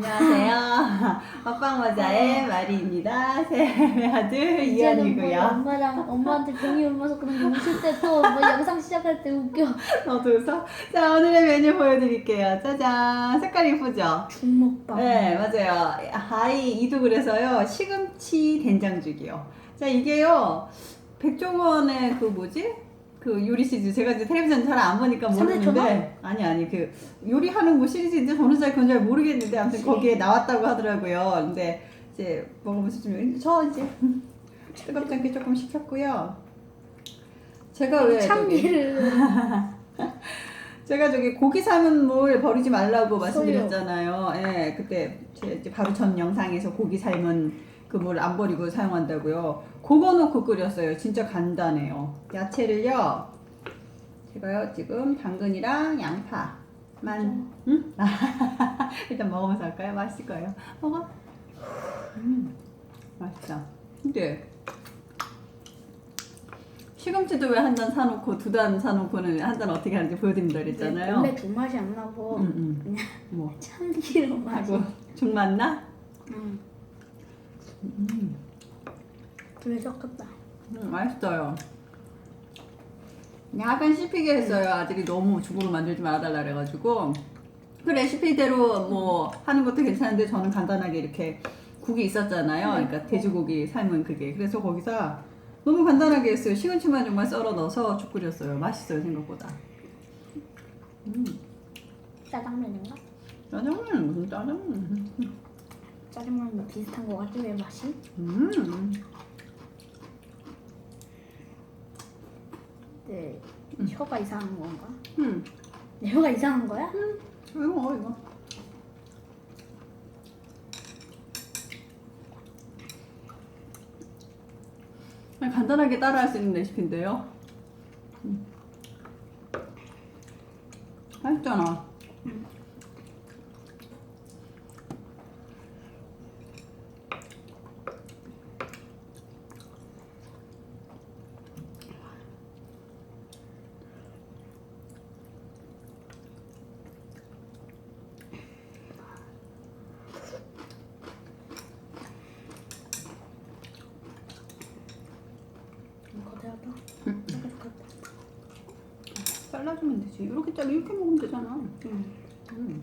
안녕하세요. 먹방 모자의 마리입니다. 새 아들 뭐 이현이고요. 엄마랑 엄마한테 병이 옮아서 그런 거 웃을 때또 뭐 영상 시작할 때 웃겨. 너도 웃어? 자, 오늘의 메뉴 보여드릴게요. 짜잔. 색깔 이쁘죠? 중먹밥. 네, 맞아요. 아이 이도 그래서요. 시금치 된장죽이요. 자, 이게요. 백종원의 그 뭐지? 그 요리 시리즈 제가 이제 텔레비전 잘 안 보니까 모르는데? 아니 아니 그 요리하는 뭐 시리즈인데 저는 잘 그건 잘 모르겠는데 아무튼 거기에 나왔다고 하더라고요. 근데 이제 먹어보시면 좀- 저 이제 뜨겁지 않게 조금 식혔고요. 제가 왜 참기를 제가 저기 고기 삶은 물 버리지 말라고 말씀드렸잖아요. 예, 그때 제 이제 바로 전 영상에서 고기 삶은 그 물 안 버리고 사용한다고요. 그거 넣고 끓였어요. 진짜 간단해요. 야채를요. 제가요 지금 당근이랑 양파만. 응? 일단 먹으면서 할까요? 맛있을 거예요. 먹어. 음, 맛있다. 근데 시금치도 왜 한 단 사놓고 두 단 사놓고는 한 단 어떻게 하는지 보여드린다 그랬잖아요. 원래 두 맛이 안 나고 응, 응. 그냥 뭐 참기름 맛이. 하고 죽 맞나? 응. 음, 둘이 섞었다. 음, 맛있어요. 약간 씹히게 했어요. 아들이 너무 죽으로 만들지 말아달라 그래가지고 그 레시피대로 뭐 하는 것도 괜찮은데 저는 간단하게 이렇게 국이 있었잖아요. 그러니까 돼지고기 삶은 그게 그래서 거기서 너무 간단하게 했어요. 시금치만 정말 썰어 넣어서 죽 끓였어요. 맛있어요 생각보다. 음, 짜장면인가? 짜장면 무슨 짜장면? 짜장면 비슷한 거 같지 왜 맛이? 음. 네. 혀가 이상한 건가? 음. 내 혀가 이상한 거야? 이거 먹어 이거. 간단하게 따라할 수 있는 레시피인데요. 음. 맛있잖아. 거대하다. 음. 쫀득하다. 잘라주면 되지. 이렇게 잘라 이렇게 먹으면 되잖아. 응. 음.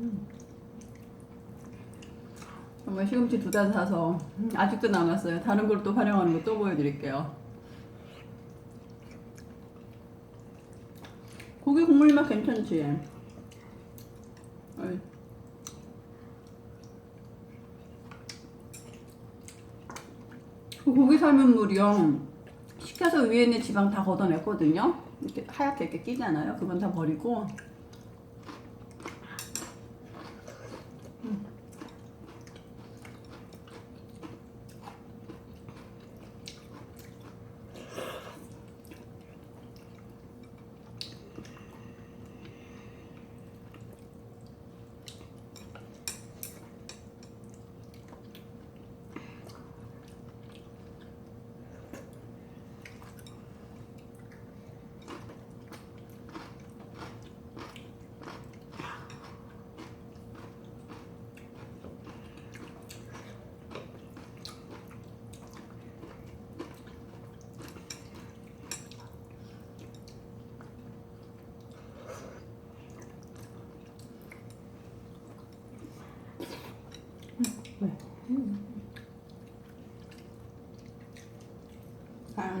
음. 정말 시금치 두 단 사서 음, 아직도 남았어요. 다른 걸 또 활용하는 거 또 보여드릴게요. 고기 국물 맛 괜찮지? 어이. 고기 삶은 물이요. 식혀서 위에 있는 지방 다 걷어냈거든요. 이렇게 하얗게 이렇게 끼잖아요. 그건 다 버리고. 음.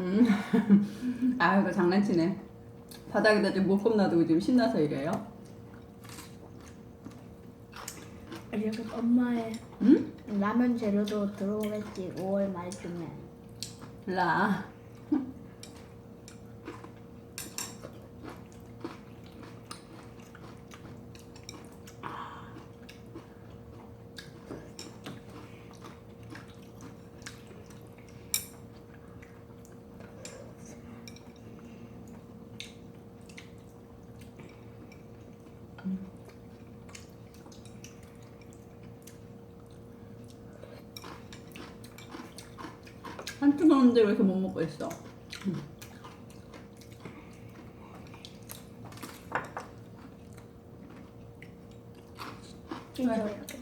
음. 아, 이거 장난치네. 바닥에다 지금 목검 놔두고 지금 신나서 이래요. 이렇게 엄마의 응? 라면 재료도 들어오겠지 5월 말쯤에. 라. 한참 먹는데 왜 이렇게 못 먹고 있어?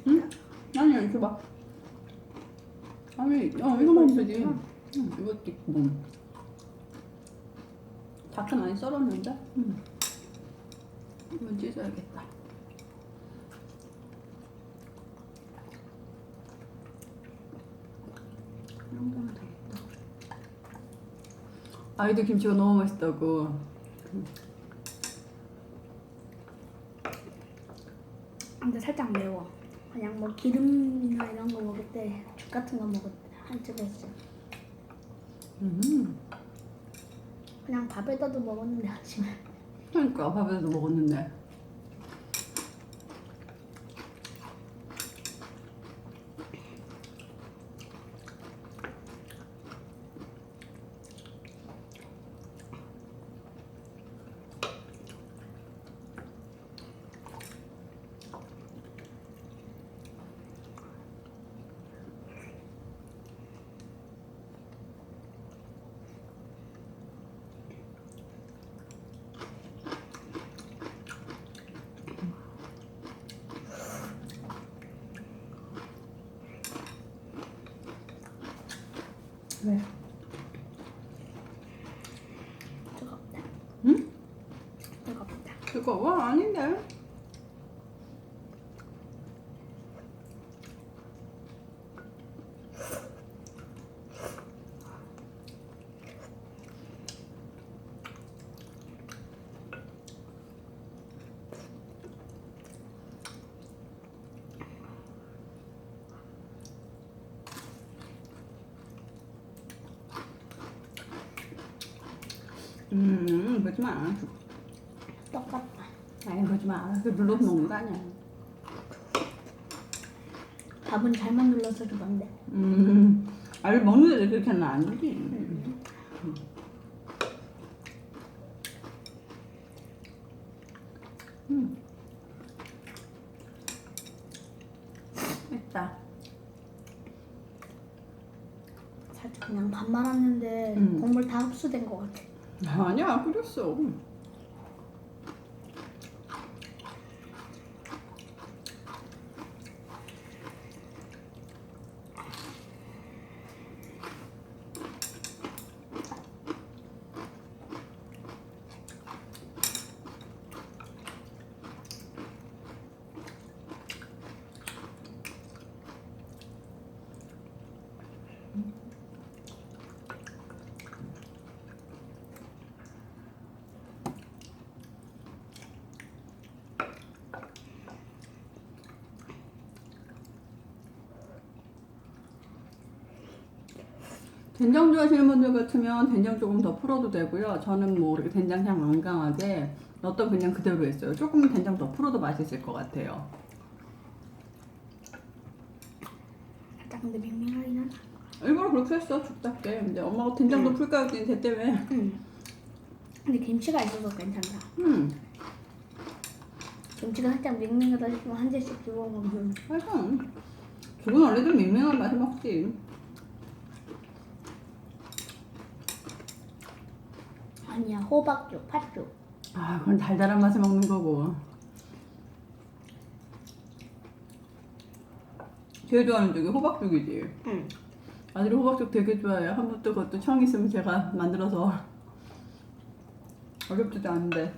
응? 아니 이렇게 봐. 아니 어 이거 먹으면 되지 응, 이것도 있고 뭐. 닭은 많이 썰었는데 응. 이건 찢어야겠다 이런 거면 되겠다 아이들 김치가 너무 맛있다고. 근데 살짝 매워. 그냥 뭐 기름이나 이런 거 먹을 때, 죽 같은 거 먹을 때 한쪽에 있어. 음. 그냥 밥에다도 먹었는데 아침에. 그러니까 밥에도 먹었는데. 왜? 뜨겁다. 응? 뜨겁다. 뜨거워? 아닌데. 음, 그러지 마. 똑같다. 아니, 그러지 마. 그 눌러서 먹는 거 아니야. 밥은 잘만 눌러서 주던데. 음, 아니, 먹는데 그렇게 하면 안 되지. 음. 살짝 그냥 밥 말았는데 음. 국물 다 흡수된 것 같아. 아니야, 끓였어. 된장 좋아하시는 분들 같으면 된장 조금 더 풀어도 되고요. 저는 뭐 이렇게 된장 향 안 강하게 어떤 그냥 그대로 했어요. 조금 된장 더 풀어도 맛있을 것 같아요. 살짝 근데 밍밍하긴 하다. 일부러 그렇게 했어, 죽답게. 근데 엄마가 된장도 음. 풀까 했더니 대 때문에. 응. 근데 김치가 있어서 괜찮다. 음, 김치가 살짝 밍밍하다 싶으면 한 개씩 집어 먹으면 맞아. 기본 원래도 밍밍한 맛을 먹지. 아니야 호박죽, 팥죽. 아, 그건 달달한 맛을 먹는 거고. 제일 좋아하는 쪽이 호박죽이지. 응. 아들이 호박죽 되게 좋아해요. 한 번도 그것도 청 있으면 제가 만들어서 어렵지도 않은데.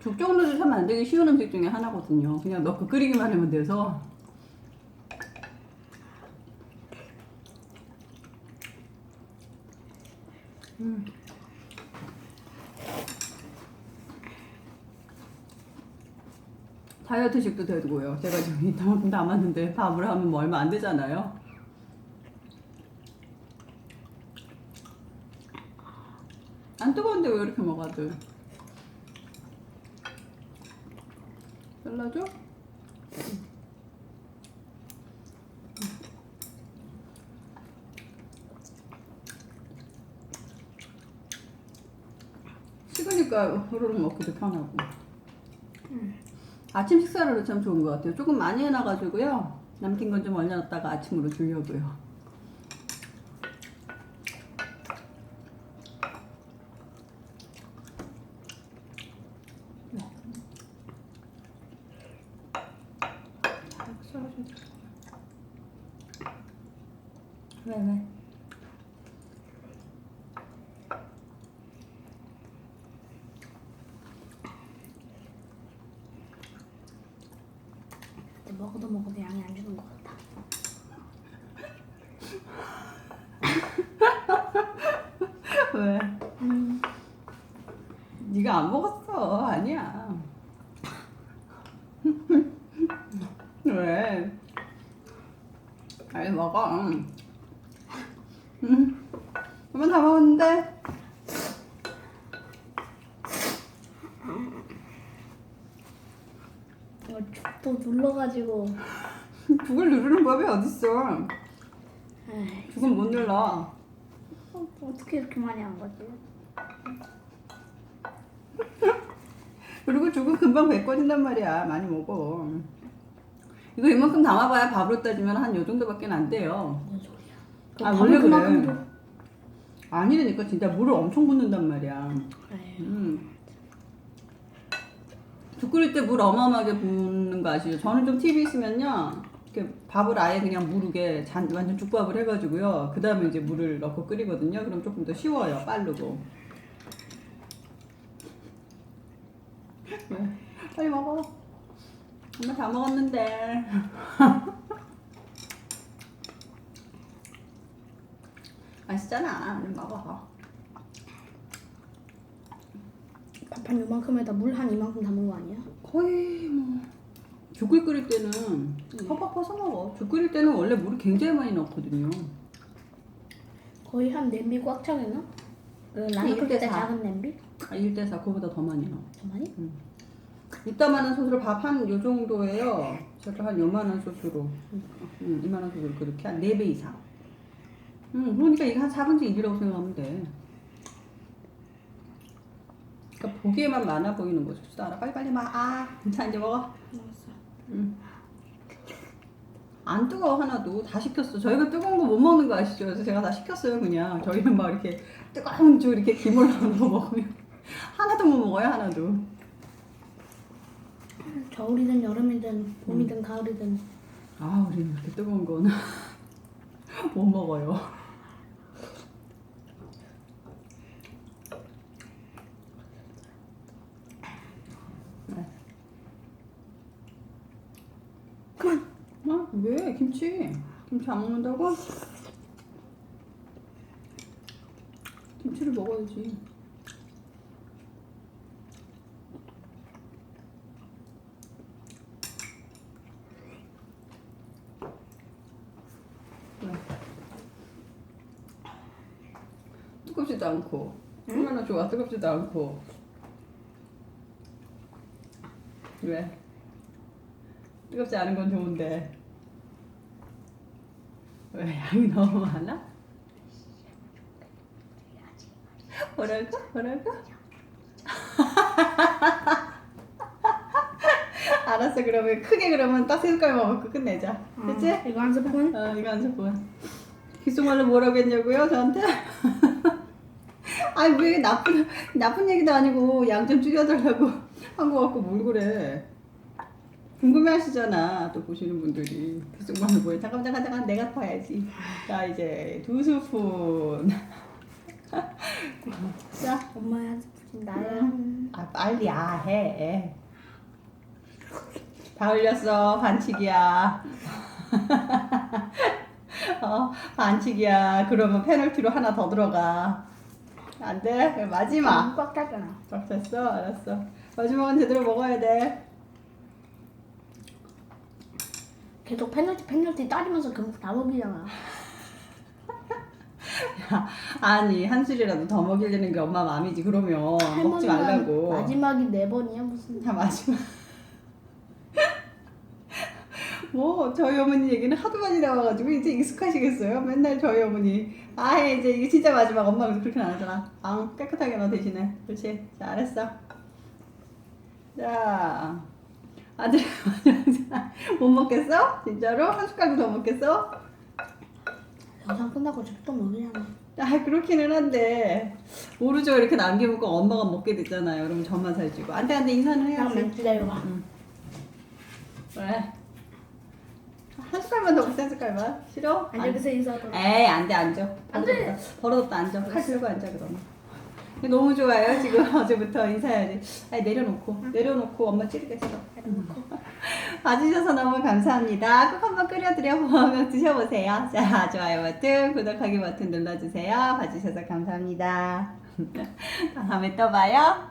죽 정도도 참 만들기 쉬운 음식 중에 하나거든요. 그냥 넣고 끓이기만 하면 돼서. 음. 다이어트식도 되고요. 제가 이만큼 남았는데 밥을 하면 뭐 얼마 안 되잖아요. 안 뜨거운데 왜 이렇게 먹어도? 잘라줘? 그러니까 호로록 먹기도 편하고. 음. 아침 식사로도 참 좋은 것 같아요. 조금 많이 해놔가지고요. 남긴 건 좀 얼려놨다가 아침으로 주려고요. 음. 왜 왜? 먹어. 응. 그만 다 먹었는데. 또 눌러가지고. 죽을 누르는 법이 어딨어. 에이, 죽은 못 눌러. 어, 어떻게 이렇게 많이 한 거지? 그리고 죽은 금방 배 꺼진단 말이야. 많이 먹어. 이거 이만큼 담아봐야 밥으로 따지면 한 요 정도밖에 안 돼요. 뭔 소리야? 아, 원래 그래. 그만큼 줘. 아니라니까 진짜 물을 엄청 붓는단 말이야. 에이, 음. 죽 끓일 때 물 어마어마하게 붓는 거 아시죠? 저는 좀 팁이 있으면요. 이렇게 밥을 아예 그냥 무르게 잔, 완전 죽밥을 해가지고요. 그 다음에 이제 물을 넣고 끓이거든요. 그럼 조금 더 쉬워요. 빠르고. 왜? 빨리 먹어. 엄마 다 먹었는데. 맛있잖아. 얼른 먹어. 밥한 요만큼에다 물 한 이만큼 담은 거 아니야? 거의 뭐 죽을 끓일 때는 팍팍 퍼서 먹어. 죽 끓일 때는 원래 물을 굉장히 많이 넣거든요. 거의 한 냄비 꽉 차겠나? 그 끓일 때 사. 작은 냄비? 아, 1대4 그거보다 더 많이 넣어. 더 많이? 이따만한 솥으로 밥 한 요 정도예요. 저도 한 요만한 솥으로. 음, 이만한 솥으로 그렇게 한 4배 이상. 음, 그러니까 이게 한 4분의 1이라고 생각하면 돼. 그러니까 보기에만 많아 보이는 거죠. 알아. 빨리빨리 막, 아, 자, 이제 먹어. 먹었어. 안 뜨거워 하나도 다 식혔어. 저희가 뜨거운 거 못 먹는 거 아시죠? 그래서 제가 다 식혔어요 그냥. 저희는 막 이렇게 뜨거운 줄 이렇게 넣은 거 먹으면 하나도 못 먹어요 하나도. 겨울이든 여름이든 봄이든 가을이든 아 우리는 이렇게 뜨거운 거는 못 먹어요. 아, 왜 김치? 김치 안 먹는다고? 김치를 먹어야지. 뜨겁지도 않고 얼마나 좋아 뜨겁지도 않고 왜? 뜨겁지 않은 건 좋은데 왜 양이 너무 많아? 뭐라고? 뭐라고? 알았어 그러면 크게 그러면 딱 세 숟갈 먹고 끝내자. 그치? 어, 이거 한 스푼? 어 이거 한 스푼. 귓속말로 뭐라고 했냐고요 저한테? 아니 왜 나쁜 나쁜 얘기도 아니고 양 좀 줄여달라고 한거 같고 뭘 그래? 궁금해하시잖아 또 보시는 분들이. 귓속말로 뭐해? 잠깐 잠깐 잠깐 내가 봐야지. 자 이제 두 스푼. 자. 엄마의 한 스푼 나야 아 빨리 아해 다 흘렸어 반칙이야. 어 반칙이야. 그러면 페널티로 하나 더 들어가. 안 돼? 마지막. 꽉 찼잖아. 꽉 찼어? 알았어. 마지막은 제대로 먹어야 돼? 계속 페널티 페널티 따지면서 결국 다 먹이잖아. 야, 아니 한 술이라도 더 먹이려는 게 엄마 마음이지 그러면. 먹지 할머니가 말라고. 마지막이 네 번이야 무슨. 다 마지막 뭐 저희 어머니 얘기는 하도 많이 나와가지고 이제 익숙하시겠어요. 맨날 저희 어머니. 아 이제 이게 진짜 마지막 엄마가 그렇게 안 하잖아. 아 깨끗하게 너 대신에 그렇지? 잘했어. 자 아들 못 먹겠어? 진짜로? 한 숟갈도 더 먹겠어? 영상 끝나고 집또 먹이잖아 아 그렇기는 한데 모르죠 이렇게 남겨먹고 엄마가 먹게 됐잖아요. 그러면 저만 살찌고. 안돼 안돼 인사는 해야지. 맹 기다려봐. 왜? 한 숟갈만 더한 숟갈만? 싫어? 안 여기서 인사하고. 에이 안돼 앉아 안 돼. 버릇없다 앉아 팔 들고 앉아 그러면. 너무 좋아요 지금. 어제부터 인사해야지. 아니 내려놓고. 내려놓고 엄마 찌르겠어. 봐주셔서 너무 감사합니다. 꼭 한번 끓여드려. 보면 드셔보세요. 자 좋아요 버튼 구독하기 버튼 눌러주세요. 봐주셔서 감사합니다. 다음에 또 봐요